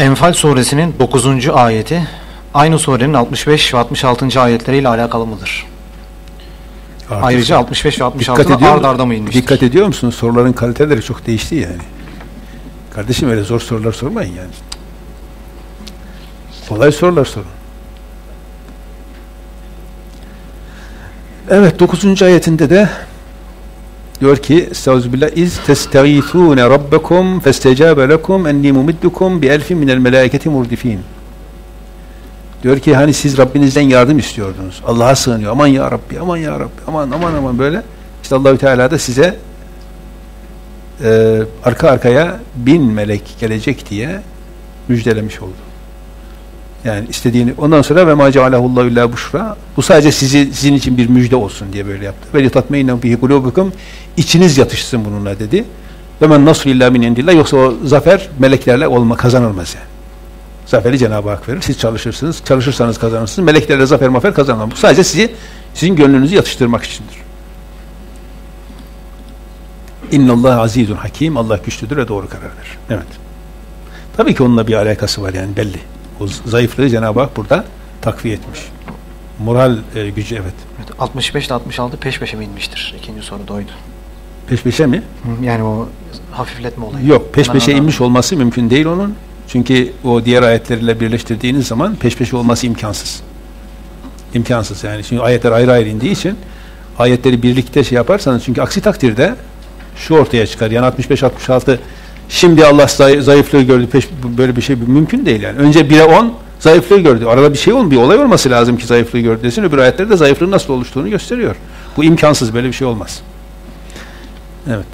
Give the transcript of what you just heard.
Enfal suresinin 9. ayeti aynı surenin 65 ve 66. ayetleriyle alakalı mıdır? Artık Ayrıca 65 ve 66 dikkat ediyor, ard arda mı inmiştir? dikkat ediyor musunuz? Soruların kaliteleri çok değişti yani. Kardeşim öyle zor sorular sormayın yani. Kolay sorular sorun. Evet 9. ayetinde de diyor ki Estağfirullah iz testağithune rabbekum festecabe lekum enni mumiddukum bi elfin minel melaiketi murdifin. Diyor ki hani siz Rabbinizden yardım istiyordunuz. Allah'a sığınıyor. Aman ya Rabbi, aman ya Rabbi, aman aman aman böyle. İşte Allahü Teala da size e, arka arkaya bin melek gelecek diye müjdelemiş oldu. Yani istediğini ondan sonra ve ma cealehullahu illa buşra bu sadece sizi sizin için bir müjde olsun diye böyle yaptı. Ve litatmeyne bihi kulubukum içiniz yatışsın bununla dedi. Ve men nasr illa min indillah yoksa o zafer meleklerle olma kazanılmaz yani. Zaferi Cenab-ı Hak verir. Siz çalışırsınız. Çalışırsanız kazanırsınız. Meleklerle zafer mafer kazanılmaz. Bu sadece sizi sizin gönlünüzü yatıştırmak içindir. İnnallah azizun hakim. Allah güçlüdür ve doğru karar verir. Evet. Tabii ki onunla bir alakası var yani belli. O zayıflığı Cenab-ı Hak burada takviye etmiş. Moral e, gücü evet. Evet, 65 ile 66 peş peşe mi inmiştir? İkinci soru da oydu. Peş peşe mi? Yani o hafifletme olayı. Yok. Peş peşe oradan- inmiş olması mümkün değil onun. Çünkü o diğer ayetlerle birleştirdiğiniz zaman peş peşe olması imkansız. İmkansız yani. Çünkü ayetler ayrı ayrı indiği için ayetleri birlikte şey yaparsanız çünkü aksi takdirde şu ortaya çıkar. Yani 65 66 şimdi Allah zay- zayıflığı gördü. Peş, böyle bir şey mümkün değil yani. Önce 1'e 10 zayıflığı gördü. Arada bir şey olmuyor. Bir olay olması lazım ki zayıflığı gördü desin. Öbür ayetlerde zayıflığın nasıl oluştuğunu gösteriyor. Bu imkansız. Böyle bir şey olmaz. Evet.